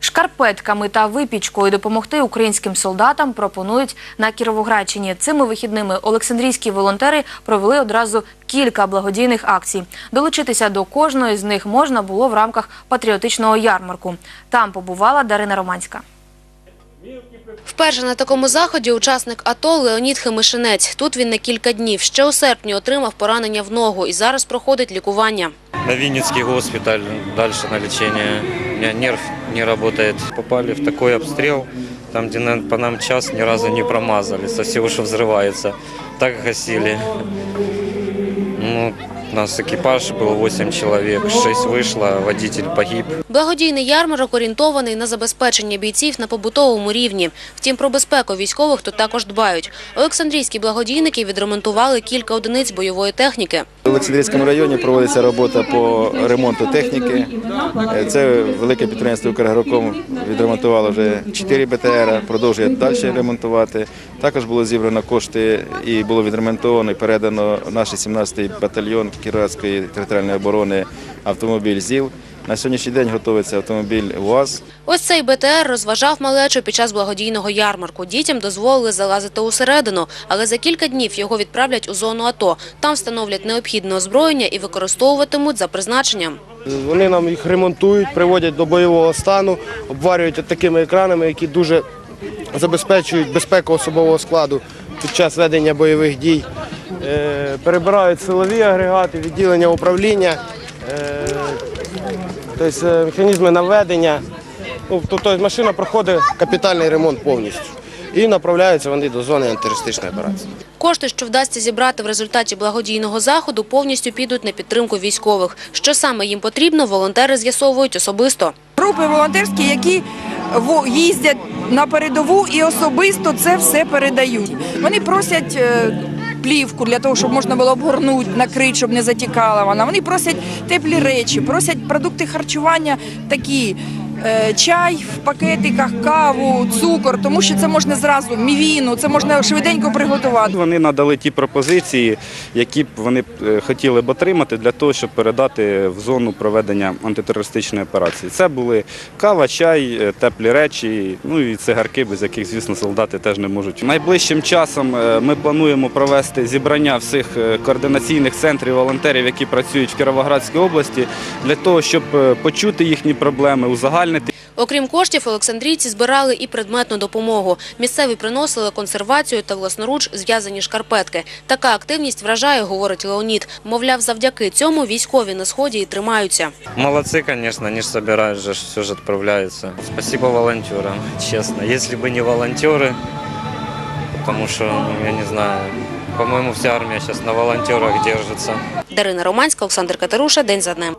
Шкарпетками та випічкою допомогти українським солдатам пропонують на Кіровоградщині. Цими вихідними олександрійські волонтери провели одразу кілька благодійних акцій. Долучитися до кожної з них можна було в рамках патріотичного ярмарку. Там побувала Дарина Романська. Вперше на такому заході учасник АТО Леонід Химишинець. Тут він на кілька днів. Ще у серпні отримав поранення в ногу і зараз проходить лікування. На Винницкий госпиталь, дальше на лечение. У меня нерв не работает. Попали в такой обстрел, там, где на- по нам час ни разу не промазали, со всего, что взрывается. Так гасили. Ну, нас экипаж был 8 человек, 6 вышло, водитель погиб. Благодійний ярмарок орієнтований на забезпечення бійців на побутовому рівні. Втім, про безпеку військових тут також дбають. Олександрійські благодійники відремонтували кілька одиниць бойової техніки. В Олександрійському районі проводиться робота по ремонту техніки. Е, Це велике підприємство «Укргроком» відремонтувало вже 4 БТР, продовжує далі ремонтувати. Також було зібрано кошти і було відремонтовано і передано наш 17-й батальйон Кіровоградської територіальної оборони автомобіль ЗІЛ. На сьогоднішній день готується автомобіль УАЗ. Ось цей БТР розважав малечу під час благодійного ярмарку. Дітям дозволили залазити усередину, але за кілька днів його відправлять у зону АТО. Там встановлять необхідне озброєння і використовуватимуть за призначенням. Вони нам їх ремонтують, приводять до бойового стану, обварюють от такими екранами, які дуже забезпечують безпеку особового складу під час ведення бойових дій. Е, Перебирають силові агрегати, відділення управління, е, тобто е, механізми наведення. Ну, Тобто машина проходить капітальний ремонт повністю. І направляються вони до зони антитерористичної операції. Кошти, що вдасться зібрати в результаті благодійного заходу, повністю підуть на підтримку військових. Що саме їм потрібно, волонтери з'ясовують особисто. Групи волонтерські, які їздять на передову і особисто це все передають. Вони просять плівку для того, щоб можна було обгорнути, накрити, щоб не затікала вона. Вони просять теплі речі, просять продукти харчування такі. Е, Чай в пакетиках, каву, цукор, тому що це можна зразу мівіну, це можна швиденько приготувати. Вони надали ті пропозиції, які б вони е, хотіли б отримати для того, щоб передати в зону проведення антитерористичної операції. Це були кава, чай, е, теплі речі, ну і цигарки, без яких, звісно, солдати теж не можуть. Найближчим часом ми плануємо провести зібрання всіх координаційних центрів волонтерів, які працюють в Кіровоградській області, для того, щоб почути їхні проблеми, узагальнити. Окрім коштів, олександрійці збирали і предметну допомогу. Місцеві приносили консервацію та власноруч зв'язані шкарпетки. Така активність вражає, говорить Леонід. Мовляв, завдяки цьому військові на сході і тримаються. Молодцы, конечно, они же собирают же, все же отправляются. Спасибо волонтерам, честно. Если бы не волонтеры, потому что, ну, я не знаю, по-моему, вся армия сейчас на волонтерах держится. Дарина Романська, Олександр Катеруша. День за днем.